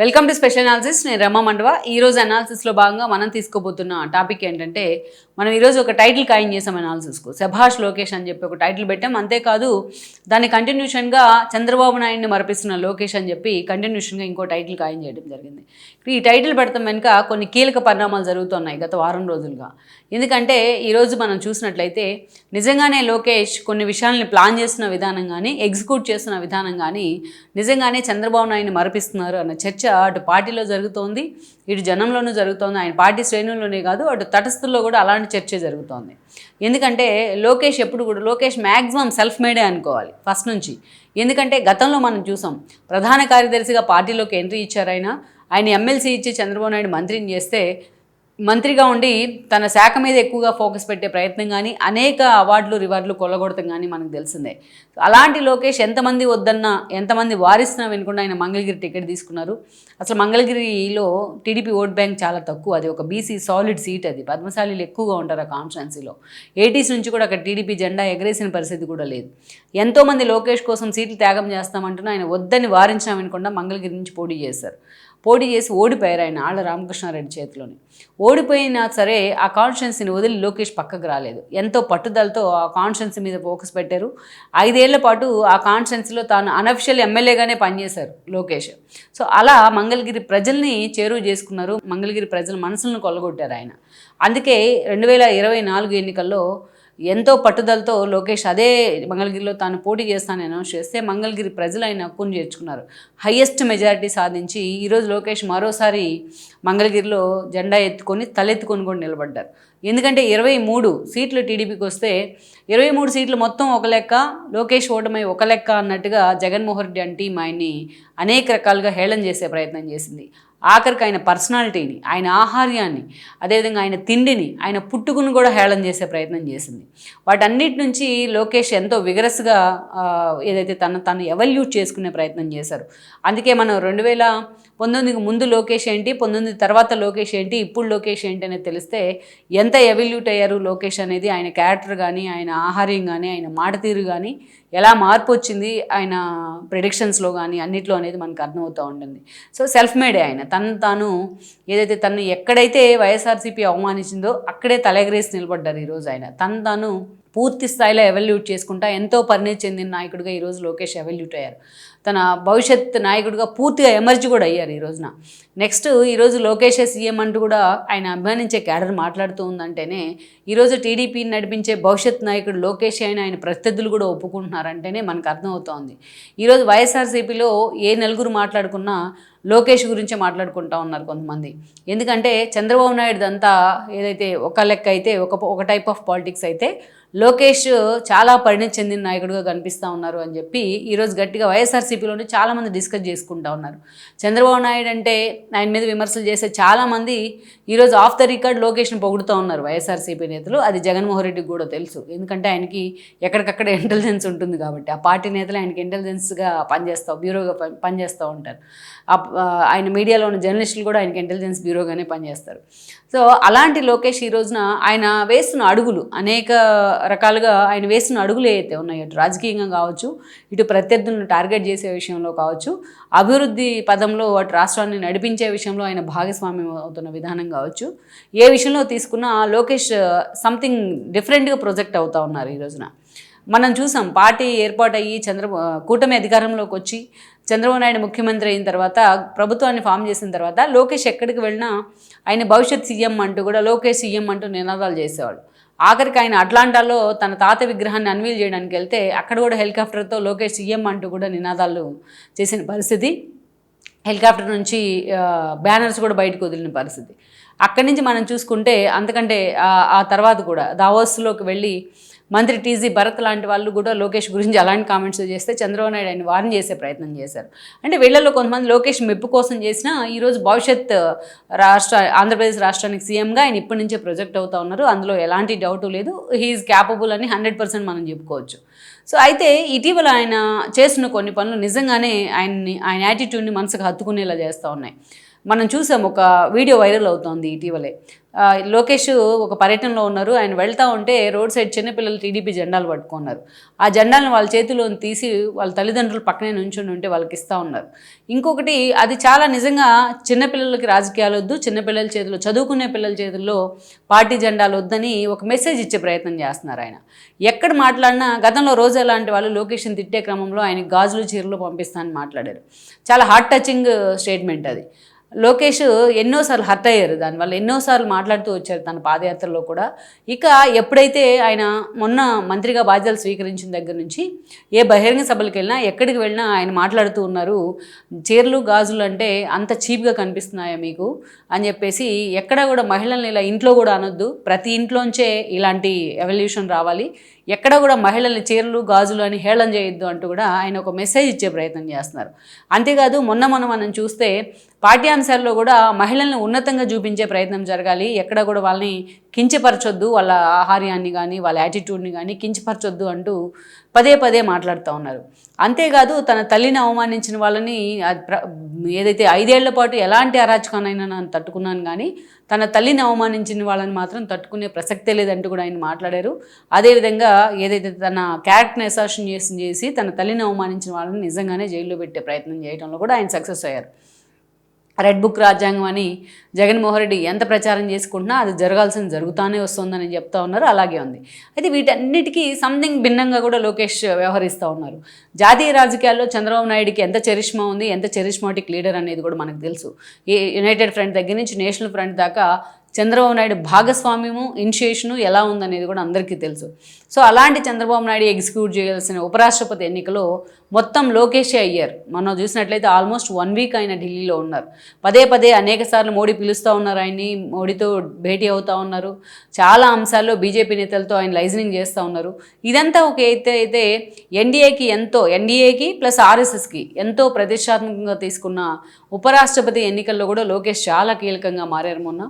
Welcome to special analysis నేను రమ మండవ. ఈ రోజు అనాలిసిస్లో భాగంగా మనం తీసుకోబోతున్న టాపిక్ ఏంటంటే మనం ఈరోజు ఒక టైటిల్ ఖాయం చేసాం అనాలిసిస్కు శభాష్ లోకేష్ అని చెప్పి ఒక టైటిల్ పెట్టాం. అంతేకాదు దాని కంటిన్యూషన్గా చంద్రబాబు నాయుడిని మరపిస్తున్న లోకేష్ అని చెప్పి కంటిన్యూషన్గా ఇంకో టైటిల్ ఖాయం చేయడం జరిగింది. ఈ టైటిల్ పెడతాం వెనుక కొన్ని కీలక పరిణామాలు జరుగుతున్నాయి గత వారం రోజులుగా. ఎందుకంటే ఈరోజు మనం చూసినట్లయితే నిజంగానే లోకేష్ కొన్ని విషయాలని ప్లాన్ చేస్తున్న విధానం కానీ ఎగ్జిక్యూట్ చేస్తున్న విధానం కానీ నిజంగానే చంద్రబాబు నాయుడిని మరపిస్తున్నారు అన్న చర్చ అటు పార్టీలో జరుగుతోంది ఇటు జనంలోనూ జరుగుతోంది ఆయన పార్టీ శ్రేణుల్లోనే కాదు అటు తటస్థుల్లో కూడా అలాంటి చర్చ జరుగుతోంది. ఎందుకంటే లోకేష్ ఎప్పుడు కూడా లోకేష్ మ్యాక్సిమం సెల్ఫ్ మేడే అనుకోవాలి ఫస్ట్ నుంచి. ఎందుకంటే గతంలో మనం చూసాం ప్రధాన కార్యదర్శిగా పార్టీలోకి ఎంట్రీ ఇచ్చారు ఆయన ఆయన ఎమ్మెల్సీ ఇచ్చి చంద్రబాబు నాయుడు మంత్రిని చేస్తే మంత్రిగా ఉండి తన శాఖ మీద ఎక్కువగా ఫోకస్ పెట్టే ప్రయత్నం కానీ అనేక అవార్డులు రివార్డులు కొల్లగొడతాం కానీ మనకు తెలిసిందే. అలాంటి లోకేష్ ఎంతమంది వద్దన్నా ఎంతమంది వారిస్తున్నా వినకుండా ఆయన మంగళగిరి టికెట్ తీసుకున్నారు. అసలు మంగళగిరిలో టీడీపీ ఓట్ బ్యాంక్ చాలా తక్కువ. అది ఒక బీసీ సాలిడ్ సీట్ అది. పద్మశాలీలు ఎక్కువగా ఉంటారు ఆ కాన్స్టిట్యున్సీలో. ఎయిటీస్ నుంచి కూడా అక్కడ టీడీపీ జెండా ఎగరేసిన పరిస్థితి కూడా లేదు. ఎంతోమంది లోకేష్ కోసం సీట్లు త్యాగం చేస్తామంటున్నా ఆయన వద్దని వారించినా వినకుండా మంగళగిరి నుంచి పోటీ చేశారు. పోటీ చేసి ఓడిపోయారు ఆయన ఆళ్ళ రామకృష్ణారెడ్డి చేతిలోని. ఓడిపోయినా సరే ఆ కాన్స్టిట్యున్సీని వదిలి లోకేష్ పక్కకు రాలేదు. ఎంతో పట్టుదలతో ఆ కాన్స్టిట్యున్సీ మీద ఫోకస్ పెట్టారు. ఐదేళ్ళ పాటు ఆ కాన్స్టిట్యున్సీలో తాను అనఫిషియల్ ఎమ్మెల్యేగానే పనిచేశారు లోకేష్. సో అలా మంగళగిరి ప్రజల్ని చేరువ చేసుకున్నారు. మంగళగిరి ప్రజల మనసులను కొల్లగొట్టారు ఆయన. అందుకే రెండు వేల ఇరవై నాలుగు ఎన్నికల్లో ఎంతో పట్టుదలతో లోకేష్ అదే మంగళగిరిలో తాను పోటీ చేస్తానని అనౌన్స్ చేస్తే మంగళగిరి ప్రజలు ఆయన హక్కును చేర్చుకున్నారు. హయ్యెస్ట్ మెజారిటీ సాధించి ఈరోజు లోకేష్ మరోసారి మంగళగిరిలో జెండా ఎత్తుకొని తలెత్తుకొని కూడా నిలబడ్డారు. ఎందుకంటే ఇరవై మూడు సీట్లు టీడీపీకి వస్తే ఇరవై మూడు సీట్లు మొత్తం ఒక లెక్క లోకేష్ ఓటమి ఒక లెక్క అన్నట్టుగా జగన్మోహన్ రెడ్డి అంటే ఆయన్ని అనేక రకాలుగా హేళన చేసే ప్రయత్నం చేసింది. ఆఖరికి ఆయన పర్సనాలిటీని ఆయన ఆహార్యాన్ని అదేవిధంగా ఆయన తిండిని ఆయన పుట్టుకుని కూడా హేళన చేసే ప్రయత్నం చేసింది. వాటన్నిటి నుంచి లోకేష్ ఎంతో విగరస్గా ఏదైతే తన తను ఎవల్యూట్ చేసుకునే ప్రయత్నం చేశారు. అందుకే మనం రెండు వేల పంతొమ్మిదికి ముందు లోకేష్ ఏంటి పంతొమ్మిది తర్వాత లోకేష్ ఏంటి ఇప్పుడు లోకేష్ ఏంటి అనేది తెలిస్తే ఎంత ఎంత ఎవల్యూట్ అయ్యారు లోకేష్ అనేది ఆయన క్యారెక్టర్ కానీ ఆయన ఆహార్యం కానీ ఆయన మాట తీరు కానీ ఎలా మార్పు వచ్చింది ఆయన ప్రిడిక్షన్స్లో కానీ అన్నిట్లో అనేది మనకు అర్థమవుతూ ఉంటుంది. సో సెల్ఫ్ మేడే ఆయన. తను తాను ఏదైతే తను ఎక్కడైతే వైఎస్ఆర్సీపీ అవమానించిందో అక్కడే తలెగరేసి నిలబడ్డారు ఈరోజు ఆయన. తను తాను పూర్తి స్థాయిలో ఎవల్యూట్ చేసుకుంటా ఎంతో పరిణతి చెందిన నాయకుడిగా ఈరోజు లోకేష్ ఎవల్యూట్ అయ్యారు. తన భవిష్యత్ నాయకుడిగా పూర్తిగా ఎమర్జ్ కూడా అయ్యారు ఈ రోజున. నెక్స్ట్ ఈరోజు లోకేషే సీఎం అంటూ కూడా ఆయన అభిమానించే క్యాడర్ మాట్లాడుతూ ఉందంటేనే ఈరోజు టీడీపీని నడిపించే భవిష్యత్ నాయకుడు లోకేష్ అయిన ఆయన ప్రత్యర్థులు కూడా ఒప్పుకుంటున్నారంటేనే మనకు అర్థమవుతోంది. ఈరోజు వైఎస్ఆర్సీపీలో ఏ నలుగురు మాట్లాడుకున్నా లోకేష్ గురించే మాట్లాడుకుంటా ఉన్నారు కొంతమంది. ఎందుకంటే చంద్రబాబు నాయుడు అంతా ఏదైతే ఒక లెక్క అయితే ఒక ఒక టైప్ ఆఫ్ పాలిటిక్స్ అయితే లోకేష్ చాలా పరిణతి చెందిన నాయకుడిగా కనిపిస్తూ ఉన్నారు అని చెప్పి ఈరోజు గట్టిగా వైఎస్ఆర్సీపీలోనే చాలామంది డిస్కస్ చేసుకుంటా ఉన్నారు. చంద్రబాబు నాయుడు అంటే ఆయన మీద విమర్శలు చేసే చాలామంది ఈరోజు ఆఫ్ ద రికార్డ్ లోకేష్ని పొగుడుతూ ఉన్నారు వైఎస్ఆర్సీపీ నేతలు. అది జగన్మోహన్ రెడ్డికి కూడా తెలుసు. ఎందుకంటే ఆయనకి ఎక్కడికక్కడ ఇంటెలిజెన్స్ ఉంటుంది కాబట్టి ఆ పార్టీ నేతలు ఆయనకి ఇంటెలిజెన్స్గా పనిచేస్తావు బ్యూరోగా పనిచేస్తూ ఉంటారు. ఆయన మీడియాలో ఉన్న జర్నలిస్టులు కూడా ఆయనకి ఇంటెలిజెన్స్ బ్యూరోగానే పనిచేస్తారు. సో అలాంటి లోకేష్ ఈ రోజున ఆయన వేస్తున్న అడుగులు అనేక రకాలుగా ఆయన వేస్తున్న అడుగులు ఏవైతే ఉన్నాయో అటు రాజకీయంగా కావచ్చు ఇటు ప్రత్యర్థులను టార్గెట్ చేసే విషయంలో కావచ్చు అభివృద్ధి పదంలో అటు రాష్ట్రాన్ని నడిపించే విషయంలో ఆయన భాగస్వామ్యం అవుతున్న విధానం కావచ్చు ఏ విషయంలో తీసుకున్నా లోకేష్ సంథింగ్ డిఫరెంట్గా ప్రొజెక్ట్ అవుతూ ఉన్నారు ఈ రోజున. మనం చూసాం పార్టీ ఏర్పాటయ్యి చంద్ర కూటమి అధికారంలోకి వచ్చి చంద్రబాబు నాయుడు ముఖ్యమంత్రి అయిన తర్వాత ప్రభుత్వాన్ని ఫామ్ చేసిన తర్వాత లోకేష్ ఎక్కడికి వెళ్ళినా ఆయన భవిష్యత్ సీఎం అంటూ కూడా లోకేష్ సీఎం అంటూ నినాదాలు చేసేవాడు. ఆఖరికి ఆయన అట్లాంటాలో తన తాత విగ్రహాన్ని అన్వీల్ చేయడానికి వెళ్తే అక్కడ కూడా హెలికాప్టర్తో లోకేష్ సీఎం అంటూ కూడా నినాదాలు చేసిన పరిస్థితి. హెలికాప్టర్ నుంచి బ్యానర్స్ కూడా బయటకు వదిలిన పరిస్థితి. అక్కడి నుంచి మనం చూసుకుంటే అంతకంటే ఆ తర్వాత కూడా దావోస్లోకి వెళ్ళి మంత్రి టీజీ భరత్ లాంటి వాళ్ళు కూడా లోకేష్ గురించి అలాంటి కామెంట్స్ చేస్తే చంద్రబాబు నాయుడు ఆయన వార్న్ చేసే ప్రయత్నం చేశారు. అంటే వీళ్ళలో కొంతమంది లోకేష్ మెప్పు కోసం చేసిన ఈరోజు భవిష్యత్ రాష్ట్ర ఆంధ్రప్రదేశ్ రాష్ట్రానికి సీఎంగా ఆయన ఇప్పటి నుంచే ప్రొజెక్ట్ అవుతా ఉన్నారు. అందులో ఎలాంటి డౌట్ లేదు. హీఈస్ క్యాపబుల్ అని హండ్రెడ్ పర్సెంట్ మనం చెప్పుకోవచ్చు. సో అయితే ఇటీవల ఆయన చేసిన కొన్ని పనులు నిజంగానే ఆయన్ని ఆయన యాటిట్యూడ్ని మనసుకు హత్తుకునేలా చేస్తూ ఉన్నాయి. మనం చూసాం ఒక వీడియో వైరల్ అవుతోంది ఇటీవలే. లోకేష్ ఒక పర్యటనలో ఉన్నారు. ఆయన వెళ్తా ఉంటే రోడ్ సైడ్ చిన్నపిల్లలు టీడీపీ జెండాలు పట్టుకున్నారు. ఆ జెండాలను వాళ్ళ చేతిలో తీసి వాళ్ళ తల్లిదండ్రులు పక్కనే నుంచుని ఉంటే వాళ్ళకి ఇస్తూ ఉన్నారు. ఇంకొకటి అది చాలా నిజంగా చిన్నపిల్లలకి రాజకీయాలు వద్దు చిన్నపిల్లల చేతిలో చదువుకునే పిల్లల చేతుల్లో పార్టీ జెండాలు వద్దని ఒక మెసేజ్ ఇచ్చే ప్రయత్నం చేస్తున్నారు ఆయన. ఎక్కడ మాట్లాడినా గతంలో రోజు అలాంటి వాళ్ళు లోకేష్ని తిట్టే క్రమంలో ఆయన గాజులు చీరలు పంపిస్తానని మాట్లాడారు. చాలా హార్ట్ టచింగ్ స్టేట్మెంట్ అది. లోకేష్ ఎన్నోసార్లు హర్ట్ అయ్యారు దానివల్ల ఎన్నోసార్లు మాట్లాడుతూ వచ్చారు తన పాదయాత్రలో కూడా. ఇక ఎప్పుడైతే ఆయన మొన్న మంత్రిగా బాధ్యతలు స్వీకరించిన దగ్గర నుంచి ఏ బహిరంగ సభలకు వెళ్ళినా ఎక్కడికి వెళ్ళినా ఆయన మాట్లాడుతూ ఉన్నారు చీరలు గాజులు అంటే అంత చీప్గా కనిపిస్తున్నాయా మీకు అని చెప్పేసి ఎక్కడ కూడా మహిళల్ని ఇలా ఇంట్లో కూడా అనొద్దు ప్రతి ఇంట్లోంచే ఇలాంటి ఎవల్యూషన్ రావాలి. ఎక్కడ కూడా మహిళల్ని చీరలు గాజులు అని హేళన చేయొద్దు అంటూ కూడా ఆయన ఒక మెసేజ్ ఇచ్చే ప్రయత్నం చేస్తున్నారు. అంతేకాదు మొన్న మనం మనం చూస్తే పాఠ్యాంశాల్లో కూడా మహిళల్ని ఉన్నతంగా చూపించే ప్రయత్నం జరగాలి ఎక్కడ కూడా వాళ్ళని కించపరచొద్దు వాళ్ళ ఆహార్యాన్ని కానీ వాళ్ళ యాటిట్యూడ్ని కానీ కించపరచొద్దు అంటూ పదే పదే మాట్లాడుతూ ఉన్నారు. అంతేకాదు తన తల్లిని అవమానించిన వాళ్ళని ప్ర- ఏదైతే ఐదేళ్ళ పాటు ఎలాంటి అరాచకానైనా నేను తట్టుకున్నాను కానీ తన తల్లిని అవమానించిన వాళ్ళని మాత్రం తట్టుకునే ప్రసక్తే లేదంటూ కూడా ఆయన మాట్లాడారు. అదేవిధంగా ఏదైతే తన క్యారెక్టర్ని అసాషన్ చేసి చేసి తన తల్లిని అవమానించిన వాళ్ళని నిజంగానే జైల్లో పెట్టే ప్రయత్నం చేయడంలో కూడా ఆయన సక్సెస్ అయ్యారు. రెడ్ బుక్ రాజ్యాంగం అని జగన్మోహన్ రెడ్డి ఎంత ప్రచారం చేసుకుంటున్నా అది జరగాల్సింది జరుగుతూనే వస్తుందని చెప్తా ఉన్నారు అలాగే ఉంది. అయితే వీటన్నిటికీ సంథింగ్ భిన్నంగా కూడా లోకేష్ వ్యవహరిస్తూ ఉన్నారు. జాతీయ రాజకీయాల్లో చంద్రబాబు నాయుడికి ఎంత చరిష్మా ఉంది ఎంత చరిష్మాటిక్ లీడర్ అనేది కూడా మనకు తెలుసు. ఈ యునైటెడ్ ఫ్రంట్ దగ్గర నుంచి నేషనల్ ఫ్రంట్ దాకా చంద్రబాబు నాయుడు భాగస్వామ్యము ఇనిషియేషను ఎలా ఉందనేది కూడా అందరికీ తెలుసు. సో అలాంటి చంద్రబాబు నాయుడు ఎగ్జిక్యూట్ చేయాల్సిన ఉపరాష్ట్రపతి ఎన్నికలో మొత్తం లోకేషే అయ్యారు. మనం చూసినట్లయితే ఆల్మోస్ట్ వన్ వీక్ ఆయన ఢిల్లీలో ఉన్నారు. పదే పదే అనేక సార్లు మోడీ పిలుస్తూ ఉన్నారు ఆయన్ని మోడీతో భేటీ అవుతూ ఉన్నారు. చాలా అంశాల్లో బీజేపీ నేతలతో ఆయన లైజనింగ్ చేస్తూ ఉన్నారు. ఇదంతా ఒక అయితే అయితే ఎన్డీఏకి ఎంతో ఎన్డీఏకి ప్లస్ ఆర్ఎస్ఎస్కి ఎంతో ప్రతిష్టాత్మకంగా తీసుకున్న ఉపరాష్ట్రపతి ఎన్నికల్లో కూడా లోకేష్ చాలా కీలకంగా మారారు మొన్న.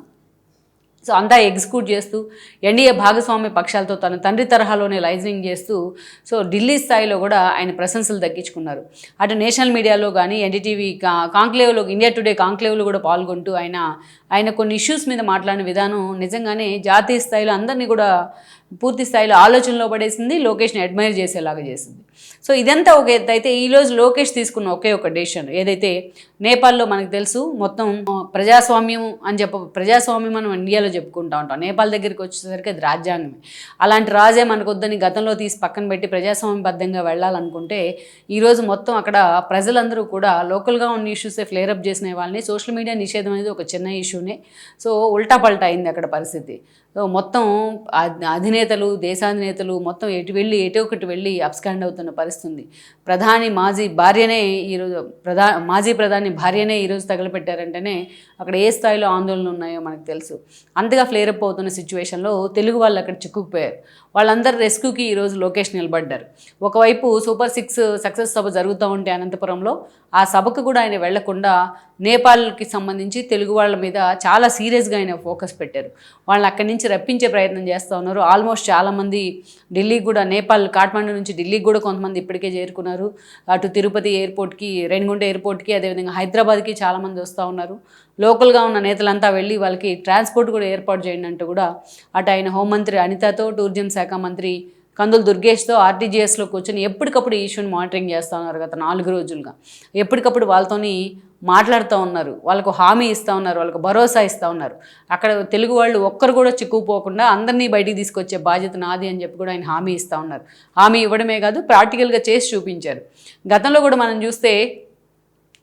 సో అంతా ఎగ్జిక్యూట్ చేస్తూ ఎన్డీఏ భాగస్వామ్య పక్షాలతో తన తండ్రి తరహాలోనే లైజనింగ్ చేస్తూ సో ఢిల్లీ స్థాయిలో కూడా ఆయన ప్రశంసలు దక్కించుకున్నారు. అటు నేషనల్ మీడియాలో కానీ ఎన్డీటీవీ కాంక్లేవ్లో ఇండియా టుడే కాంక్లేవ్లో కూడా పాల్గొంటూ ఆయన ఆయన కొన్ని ఇష్యూస్ మీద మాట్లాడిన విధానం నిజంగానే జాతీయ స్థాయిలో అందరినీ కూడా పూర్తి స్థాయిలో ఆలోచనలో పడేసింది లోకేష్ని అడ్మైర్ చేసేలాగా చేసింది. సో ఇదంతా ఒక అయితే ఈరోజు లోకేష్ తీసుకున్న ఒకే ఒక డెసిషన్ ఏదైతే నేపాల్లో మనకు తెలుసు మొత్తం ప్రజాస్వామ్యం అని చెప్ప ప్రజాస్వామ్యం మనం ఇండియాలో చెప్పుకుంటా ఉంటాం. నేపాల్ దగ్గరికి వచ్చేసరికి అది రాజ్యాంగమే. అలాంటి రాజే మనకొద్దని గతంలో తీసి పక్కన పెట్టి ప్రజాస్వామ్యబద్ధంగా వెళ్ళాలనుకుంటే ఈరోజు మొత్తం అక్కడ ప్రజలందరూ కూడా లోకల్గా ఉన్న ఇష్యూసే ఫ్లేరప్ చేసిన వాళ్ళని సోషల్ మీడియా నిషేధం అనేది ఒక చిన్న ఇష్యూనే సో ఉల్టా పల్టా అయింది అక్కడ పరిస్థితి. మొత్తం అధినేతలు దేశాధినేతలు మొత్తం ఎటు వెళ్ళి ఎటో ఒకటి వెళ్ళి అప్స్కాండ్ అవుతున్న పరిస్థితుంది. ప్రధాని మాజీ భార్యనే ఈరోజు ప్రధా మాజీ ప్రధాని భార్యనే ఈరోజు తగలపెట్టారంటేనే అక్కడ ఏ స్థాయిలో ఆందోళనలు ఉన్నాయో మనకు తెలుసు. అంతగా ఫ్లేరప్ అవుతున్న సిచ్యువేషన్లో తెలుగు వాళ్ళు అక్కడ చిక్కుకుపోయారు. వాళ్ళందరూ రెస్క్యూకి ఈరోజు లోకేష్ నిలబడ్డారు. ఒకవైపు సూపర్ సిక్స్ సక్సెస్ సభ జరుగుతూ ఉంటే అనంతపురంలో ఆ సభకు కూడా ఆయన వెళ్ళకుండా నేపాల్కి సంబంధించి తెలుగు వాళ్ళ మీద చాలా సీరియస్గా ఆయన ఫోకస్ పెట్టారు. వాళ్ళని అక్కడి నుంచి రప్పించే ప్రయత్నం చేస్తూ ఉన్నారు. ఆల్మోస్ట్ చాలామంది ఢిల్లీకి కూడా నేపాల్ కాఠ్మండూ నుంచి ఢిల్లీకి కూడా కొంతమంది ఇప్పటికే చేరుకున్నారు. అటు తిరుపతి ఎయిర్పోర్ట్కి రేణిగుంట ఎయిర్పోర్ట్కి అదేవిధంగా హైదరాబాద్కి చాలామంది వస్తూ ఉన్నారు. లోకల్గా ఉన్న నేతలంతా వెళ్ళి వాళ్ళకి ట్రాన్స్పోర్ట్ కూడా ఏర్పాటు చేయండి అంటూ కూడా అటు ఆయన హోంమంత్రి అనితతో టూరిజం శాఖ మంత్రి కందులు దుర్గేష్తో ఆర్టీజీఎస్లో కూర్చొని ఎప్పటికప్పుడు ఈ ఇష్యూని మానిటరింగ్ చేస్తూ ఉన్నారు గత నాలుగు రోజులుగా. ఎప్పటికప్పుడు వాళ్ళతోని మాట్లాడుతూ ఉన్నారు వాళ్ళకు హామీ ఇస్తూ ఉన్నారు వాళ్ళకు భరోసా ఇస్తూ ఉన్నారు. అక్కడ తెలుగు వాళ్ళు ఒక్కరు కూడా చిక్కుపోకుండా అందరినీ బయటికి తీసుకొచ్చే బాధ్యత నాది అని చెప్పి కూడా ఆయన హామీ ఇస్తూ ఉన్నారు. హామీ ఇవ్వడమే కాదు ప్రాక్టికల్గా చేసి చూపించారు. గతంలో కూడా మనం చూస్తే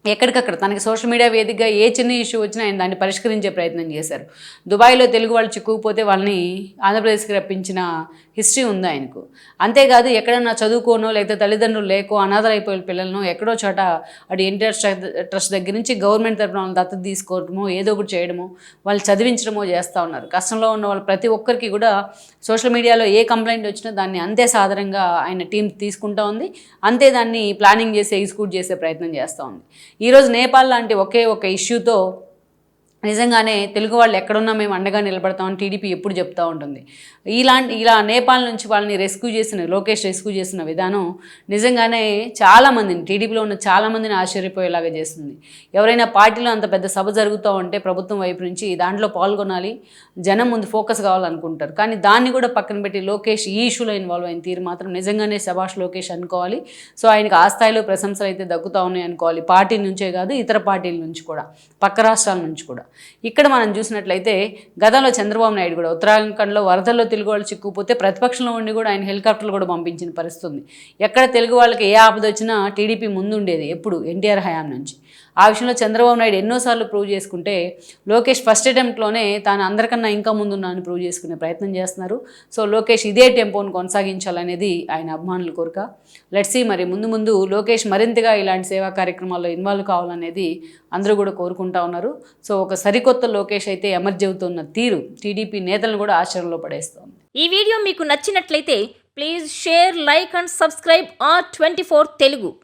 ఎక్కడికక్కడ తనకి సోషల్ మీడియా వేదికగా ఏ చిన్న ఇష్యూ వచ్చినా ఆయన దాన్ని పరిష్కరించే ప్రయత్నం చేశారు. దుబాయ్లో తెలుగు వాళ్ళు చిక్కుకుపోతే వాళ్ళని ఆంధ్రప్రదేశ్కి రప్పించిన హిస్టరీ ఉంది ఆయనకు. అంతేకాదు ఎక్కడన్నా చదువుకోనో లేకపోతే తల్లిదండ్రులు లేకో అనాథలైపోయిన పిల్లలను ఎక్కడో చోట అటు ఇంటర్ ట్రస్ట్ దగ్గర నుంచి గవర్నమెంట్ తరపున వాళ్ళని దత్తత తీసుకోవడమో ఏదో ఒకటి చేయడమో వాళ్ళు చదివించడమో చేస్తూ ఉన్నారు. కష్టంలో ఉన్న వాళ్ళు ప్రతి ఒక్కరికి కూడా సోషల్ మీడియాలో ఏ కంప్లైంట్ వచ్చినా దాన్ని అంతే సాధారణంగా ఆయన టీం తీసుకుంటా ఉంది. అంతే దాన్ని ప్లానింగ్ చేసి ఎగ్జిక్యూట్ చేసే ప్రయత్నం చేస్తూ ఉంది. ఈరోజు నేపాల్ లాంటి ఒకే ఒక ఇష్యూతో నిజంగానే తెలుగు వాళ్ళు ఎక్కడున్నా మేము అండగా నిలబడతామని టీడీపీ ఎప్పుడు చెప్తూ ఉంటుంది. ఇలాంటి ఇలా నేపాల్ నుంచి వాళ్ళని రెస్క్యూ చేసిన లోకేష్ రెస్క్యూ చేసిన విధానం నిజంగానే చాలామందిని టీడీపీలో ఉన్న చాలామందిని ఆశ్చర్యపోయేలాగా చేస్తుంది. ఎవరైనా పార్టీలో అంత పెద్ద సభ జరుగుతూ ఉంటే ప్రభుత్వం వైపు నుంచి దాంట్లో పాల్గొనాలి జనం ముందు ఫోకస్ కావాలనుకుంటారు. కానీ దాన్ని కూడా పక్కన పెట్టి లోకేష్ ఈ ఇష్యూలో ఇన్వాల్వ్ అయిన తీరు మాత్రం నిజంగానే శభాష్ లోకేష్ అనుకోవాలి. సో ఆయనకు ఆ స్థాయిలో ప్రశంసలు అయితే దక్కుతూ ఉన్నాయి అనుకోవాలి పార్టీ నుంచే కాదు ఇతర పార్టీల నుంచి కూడా పక్క రాష్ట్రాల నుంచి కూడా. ఇక్కడ మనం చూసినట్లయితే గతంలో చంద్రబాబు నాయుడు కూడా ఉత్తరాఖండ్లో వరదల్లో తెలుగు వాళ్ళు చిక్కుపోతే ప్రతిపక్షంలో ఉండి కూడా ఆయన హెలికాప్టర్లు కూడా పంపించిన పరిస్థితి ఉంది ఎక్కడ తెలుగు వాళ్ళకి ఏ ఆపద వచ్చినా టీడీపీ ముందుండేది ఎప్పుడు ఎన్టీఆర్ హయాం నుంచి. ఆ విషయంలో చంద్రబాబు నాయుడు ఎన్నోసార్లు ప్రూవ్ చేసుకుంటే లోకేష్ ఫస్ట్ అటెంప్ట్లోనే తాను అందరికన్నా ఇంకా ముందున్నాను ప్రూవ్ చేసుకునే ప్రయత్నం చేస్తున్నారు. సో లోకేష్ ఇదే టెంపోను కొనసాగించాలనేది ఆయన అభిమానుల కోరిక. లెట్సీ మరి ముందు ముందు లోకేష్ మరింతగా ఇలాంటి సేవా కార్యక్రమాల్లో ఇన్వాల్వ్ కావాలనేది అందరూ కూడా కోరుకుంటా ఉన్నారు. సో ఒక సరికొత్త లోకేష్ అయితే ఎమర్జ్ అవుతున్న తీరు టీడీపీ నేతలను కూడా ఆశ్చర్యంలో పడేస్తోంది. ఈ వీడియో మీకు నచ్చినట్లయితే please share like and subscribe R twenty Telugu